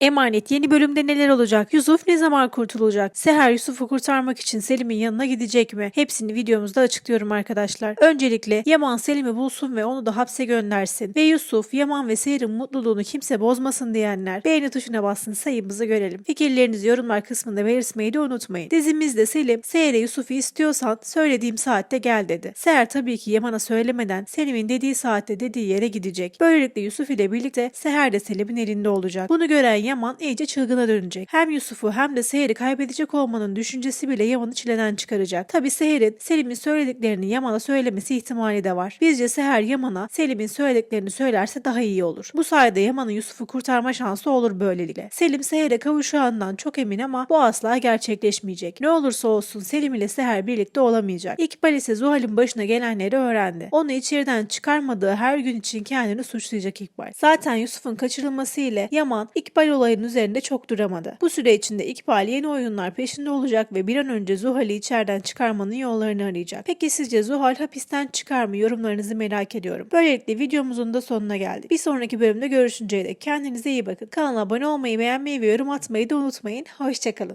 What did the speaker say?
Emanet yeni bölümde neler olacak? Yusuf ne zaman kurtulacak? Seher Yusuf'u kurtarmak için Selim'in yanına gidecek mi? Hepsini videomuzda açıklıyorum arkadaşlar. Öncelikle Yaman Selim'i bulsun ve onu da hapse göndersin. Ve Yusuf, Yaman ve Seher'in mutluluğunu kimse bozmasın diyenler beğeni tuşuna bassın sayımızı görelim. Fikirlerinizi yorumlar kısmında belirtmeyi de unutmayın. Dizimizde Selim, Seher'e Yusuf'u istiyorsan söylediğim saatte gel dedi. Seher tabii ki Yaman'a söylemeden Selim'in dediği saatte dediği yere gidecek. Böylelikle Yusuf ile birlikte Seher de Selim'in elinde olacak. Bunu gören Yaman iyice çılgına dönecek. Hem Yusuf'u hem de Seher'i kaybedecek olmanın düşüncesi bile Yaman'ı çileden çıkaracak. Tabi Seher'in Selim'in söylediklerini Yaman'a söylemesi ihtimali de var. Bizce Seher Yaman'a Selim'in söylediklerini söylerse daha iyi olur. Bu sayede Yaman'ın Yusuf'u kurtarma şansı olur böylelikle. Selim Seher'e kavuşacağından çok emin ama bu asla gerçekleşmeyecek. Ne olursa olsun Selim ile Seher birlikte olamayacak. İkbal ise Zuhal'in başına gelenleri öğrendi. Onu içeriden çıkarmadığı her gün için kendini suçlayacak İkbal. Zaten Yusuf'un kaçırılması ile Yaman İkbal olayının üzerinde çok duramadı. Bu süre içinde İkbal yeni oyunlar peşinde olacak ve bir an önce Zuhal'i içeriden çıkarmanın yollarını arayacak. Peki sizce Zuhal hapisten çıkar mı? Yorumlarınızı merak ediyorum. Böylelikle videomuzun da sonuna geldik. Bir sonraki bölümde görüşünceye dek kendinize iyi bakın. Kanala abone olmayı, beğenmeyi ve yorum atmayı da unutmayın. Hoşçakalın.